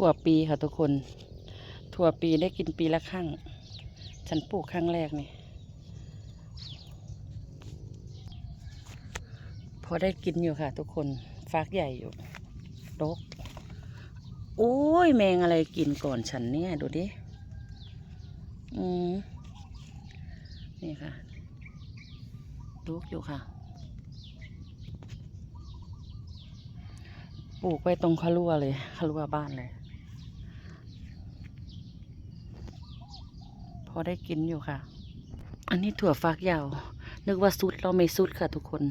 ถั่วปีค่ะทุกคน ถั่วปีได้กินปีละครั้ง ฉันปลูกครั้งแรกนี่ พอได้กินอยู่ค่ะทุกคน ฟักใหญ่อยู่ดกโอ้ยแมงอะไรกินก่อนฉันเนี่ย ดูดิ อืม นี่ค่ะดกอยู่ค่ะปลูกไว้ตรงคารัวเลยคารัวบ้านเลย อได้กินอยู่ค่ะ อันนี้ถั่วฟักยาว นึกว่าสุดเราไม่สุดค่ะ ทุกคน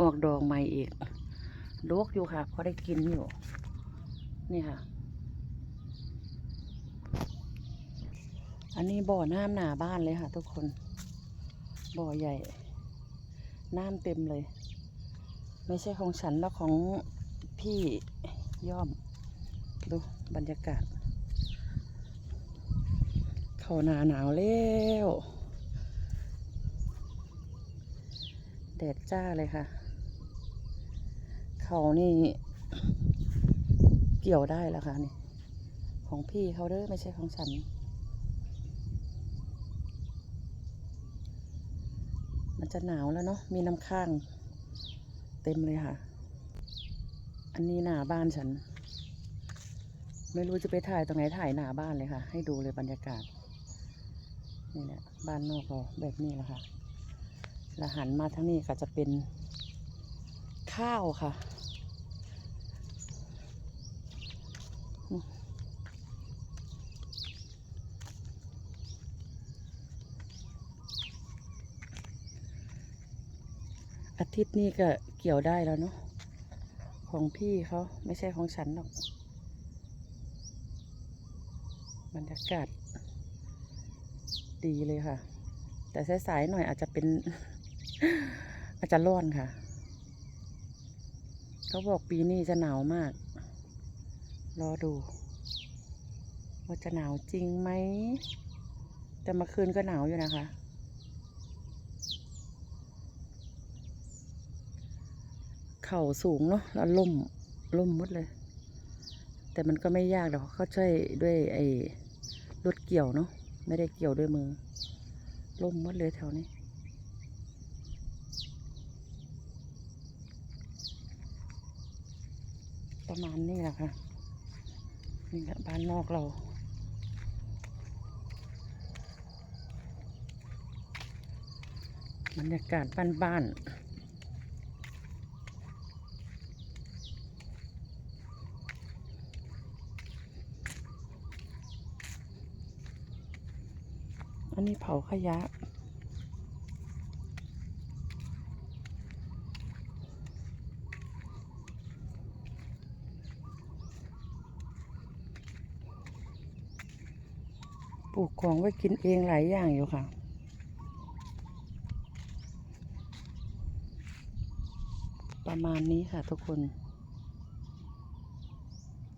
ออกดอกใหม่อีกดกอยู่ค่ะ พอได้กินอยู่ นี่ค่ะ อันนี้บ่อน้ำหนาบ้านเลยค่ะ ทุกคน บ่อใหญ่ น้ำเต็มเลย ไม่ใช่ของฉันแล้วของพี่ย่อม ดูบรรยากาศ เข้าหนาหนาวแล้วแดดจ้าเลยค่ะ เขานี่เกี่ยวได้แล้วค่ะนี่ ของพี่เขาเด้อไม่ใช่ของฉัน มันจะหนาวแล้วเนาะมีน้ำค้าง เต็มเลยค่ะ อันนี้หน้าบ้านฉัน ไม่รู้จะไปถ่ายตรงไหนถ่ายหน้าบ้านเลยค่ะ ให้ดูเลยบรรยากาศ นี่แหละบ้านนอกเราแบบนี้แหละค่ะแล้วหันมาทางนี้ก็จะเป็นข้าวค่ะ อาทิตย์นี้ก็เกี่ยวได้แล้วเนาะของพี่เขาไม่ใช่ของฉันหรอก บรรยากาศ ดีเลยค่ะ แต่สายๆหน่อยอาจจะเป็น อาจจะร้อนค่ะ เขาบอกปีนี้จะหนาวมาก รอดู ว่าจะหนาวจริงไหม แต่เมื่อคืนก็หนาวอยู่นะคะ เข่าสูงเนาะแล้วล่มล่มหมดเลย แต่มันก็ไม่ยากหรอกเขาช่วยด้วยไอ้รถเกี่ยวเนาะ ไม่ได้เกี่ยวด้วยมือล่มมดเลยแถวนี้ ประมาณนี้แหละค่ะ นี่แหละบ้านนอกเราบรรยากาศบ้านๆ อันนี้เผาขยะปลูกของไว้กินเองหลายอย่างอยู่ค่ะ ประมาณนี้ค่ะทุกคน